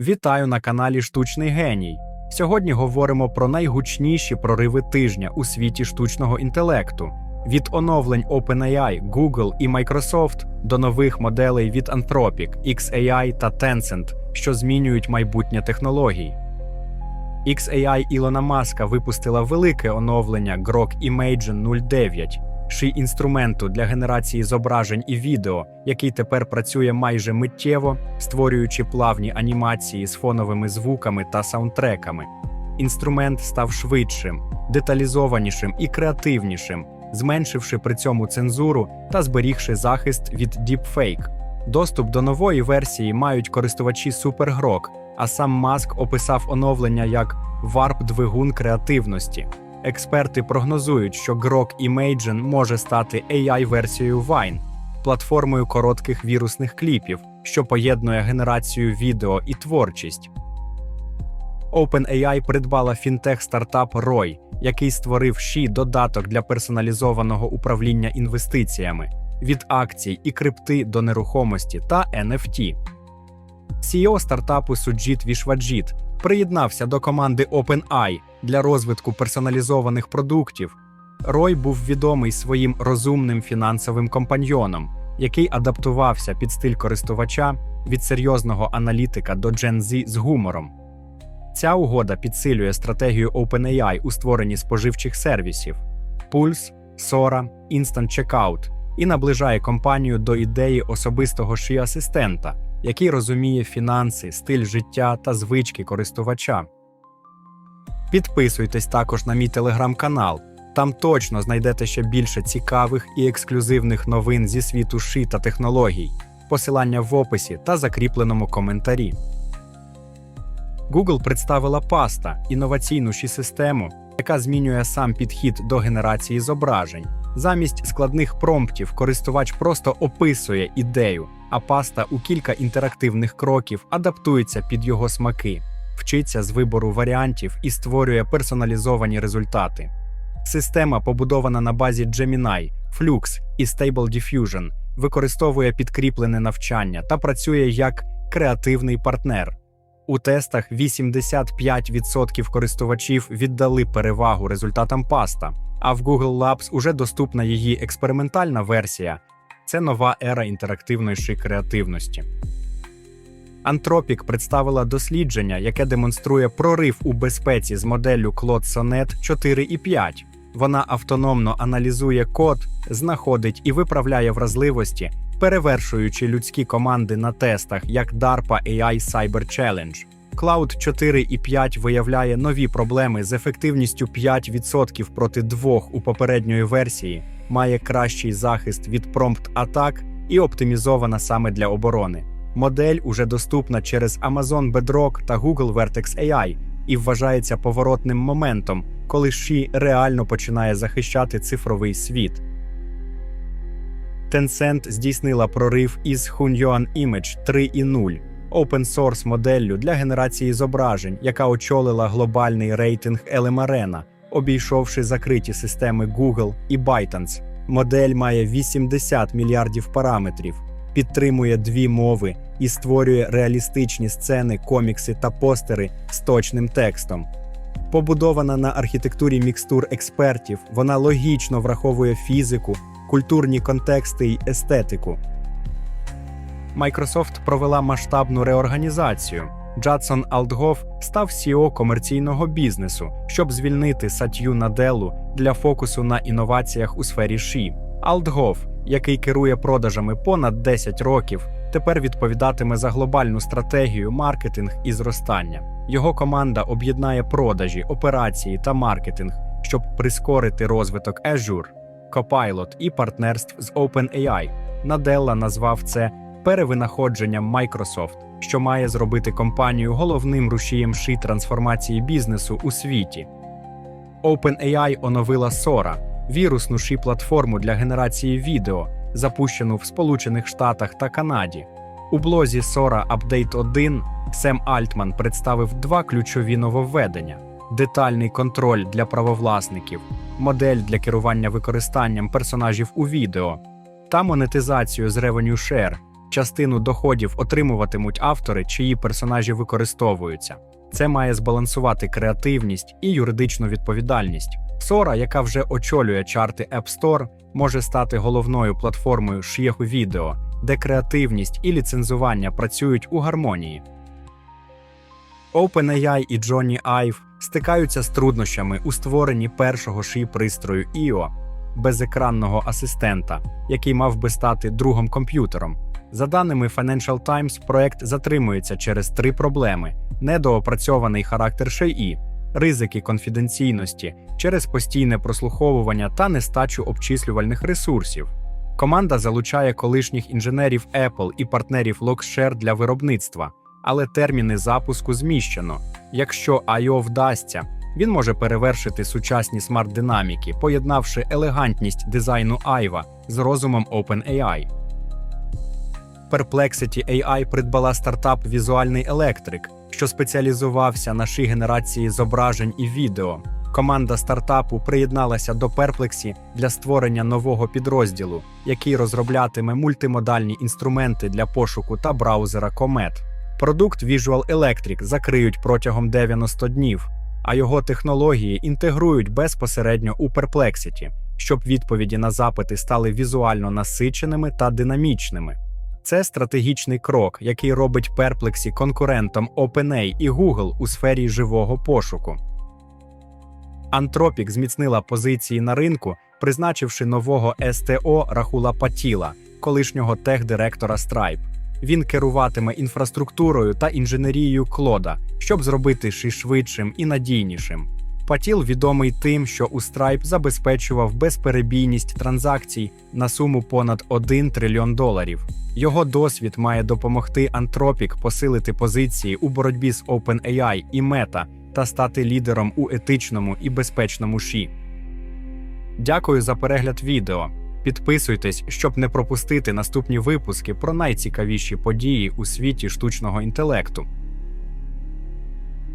Вітаю на каналі Штучний Геній. Сьогодні говоримо про найгучніші прориви тижня у світі штучного інтелекту. Від оновлень OpenAI, Google і Microsoft до нових моделей від Anthropic, XAI та Tencent, що змінюють майбутнє технологій. XAI Ілона Маска випустила велике оновлення Grok Imagen 09, ши інструменту для генерації зображень і відео, який тепер працює майже миттєво, створюючи плавні анімації з фоновими звуками та саундтреками. Інструмент став швидшим, деталізованішим і креативнішим, зменшивши при цьому цензуру та зберігши захист від Deepfake. Доступ до нової версії мають користувачі SuperGrok, а сам Маск описав оновлення як варп-двигун креативності. Експерти прогнозують, що Grok Imagen може стати AI-версією Vine, платформою коротких вірусних кліпів, що поєднує генерацію відео і творчість. OpenAI придбала фінтех-стартап ROY, який створив ще додаток для персоналізованого управління інвестиціями від акцій і крипти до нерухомості та NFT. CEO стартапу Суджіт Вішваджіт приєднався до команди OpenAI для розвитку персоналізованих продуктів. Рой був відомий своїм розумним фінансовим компаньйоном, який адаптувався під стиль користувача від серйозного аналітика до Gen Z з гумором. Ця угода підсилює стратегію OpenAI у створенні споживчих сервісів Pulse, Sora, Instant Checkout і наближає компанію до ідеї особистого ші асистента, який розуміє фінанси, стиль життя та звички користувача. Підписуйтесь також на мій телеграм-канал. Там точно знайдете ще більше цікавих і ексклюзивних новин зі світу ши та технологій. Посилання в описі та закріпленому коментарі. Google представила Pasta – інноваційну ші систему, яка змінює сам підхід до генерації зображень. Замість складних промптів користувач просто описує ідею, а паста у кілька інтерактивних кроків адаптується під його смаки, вчиться з вибору варіантів і створює персоналізовані результати. Система, побудована на базі Gemini, Flux і Stable Diffusion, використовує підкріплене навчання та працює як креативний партнер. У тестах 85% користувачів віддали перевагу результатам паста, а в Google Labs уже доступна її експериментальна версія. Це нова ера інтерактивної креативності. Anthropic представила дослідження, яке демонструє прорив у безпеці з моделлю Claude Sonnet 4.5. Вона автономно аналізує код, знаходить і виправляє вразливості, перевершуючи людські команди на тестах, як DARPA AI Cyber Challenge. Cloud 4.5 виявляє нові проблеми з ефективністю 5% проти 2 у попередньої версії, має кращий захист від промпт-атак і оптимізована саме для оборони. Модель уже доступна через Amazon Bedrock та Google Vertex AI і вважається поворотним моментом, коли Ші реально починає захищати цифровий світ. Tencent здійснила прорив із Hunyuan Image 3.0 open-source моделлю для генерації зображень, яка очолила глобальний рейтинг LMARENA, обійшовши закриті системи Google і ByteDance. Модель має 80 мільярдів параметрів, підтримує дві мови і створює реалістичні сцени, комікси та постери з точним текстом. Побудована на архітектурі мікстур експертів, вона логічно враховує фізику, культурні контексти й естетику. Microsoft провела масштабну реорганізацію. Джадсон Алдгоф став CEO комерційного бізнесу, щоб звільнити Сатью Наделу для фокусу на інноваціях у сфері ШІ. Алдгоф, який керує продажами понад 10 років, тепер відповідатиме за глобальну стратегію, маркетинг і зростання. Його команда об'єднає продажі, операції та маркетинг, щоб прискорити розвиток Azure, Copilot і партнерств з OpenAI. Наделла назвав це перевинаходженням Microsoft, що має зробити компанію головним рушієм ши трансформації бізнесу у світі. OpenAI оновила Sora – вірусну ши платформу для генерації відео, запущену в Сполучених Штатах та Канаді. У блозі Sora Update 1 Сем Альтман представив два ключові нововведення: детальний контроль для правовласників, модель для керування використанням персонажів у відео та монетизацію з Revenue Share Частину доходів отримуватимуть автори, чиї персонажі використовуються. Це має збалансувати креативність і юридичну відповідальність. Sora, яка вже очолює чарти App Store, може стати головною платформою ш'єху відео, де креативність і ліцензування працюють у гармонії. OpenAI і Johnny Ive стикаються з труднощами у створенні першого ші пристрою IO – безекранного асистента, який мав би стати другом комп'ютером. За даними Financial Times, проект затримується через три проблеми: недоопрацьований характер ШІ, ризики конфіденційності через постійне прослуховування та нестачу обчислювальних ресурсів. Команда залучає колишніх інженерів Apple і партнерів Lockshare для виробництва, але терміни запуску зміщено. Якщо I.O. вдасться, він може перевершити сучасні смарт-динаміки, поєднавши елегантність дизайну Айва з розумом OpenAI. Perplexity AI придбала стартап Візуальний електрик, що спеціалізувався на ші генерації зображень і відео. Команда стартапу приєдналася до Perplexy для створення нового підрозділу, який розроблятиме мультимодальні інструменти для пошуку та браузера Comet. Продукт Visual Electric закриють протягом 90 днів, а його технології інтегрують безпосередньо у Perplexity, щоб відповіді на запити стали візуально насиченими та динамічними. Це стратегічний крок, який робить Perplexy конкурентом OpenAI і Google у сфері живого пошуку. Anthropic зміцнила позиції на ринку, призначивши нового СТО Рахула Патіла, колишнього техдиректора Stripe. Він керуватиме інфраструктурою та інженерією Клода, щоб зробити ши швидшим і надійнішим. Патіл відомий тим, що у Stripe забезпечував безперебійність транзакцій на суму понад 1 трильйон доларів. Його досвід має допомогти Anthropic посилити позиції у боротьбі з OpenAI і Meta та стати лідером у етичному і безпечному ші. Дякую за перегляд відео. Підписуйтесь, щоб не пропустити наступні випуски про найцікавіші події у світі штучного інтелекту.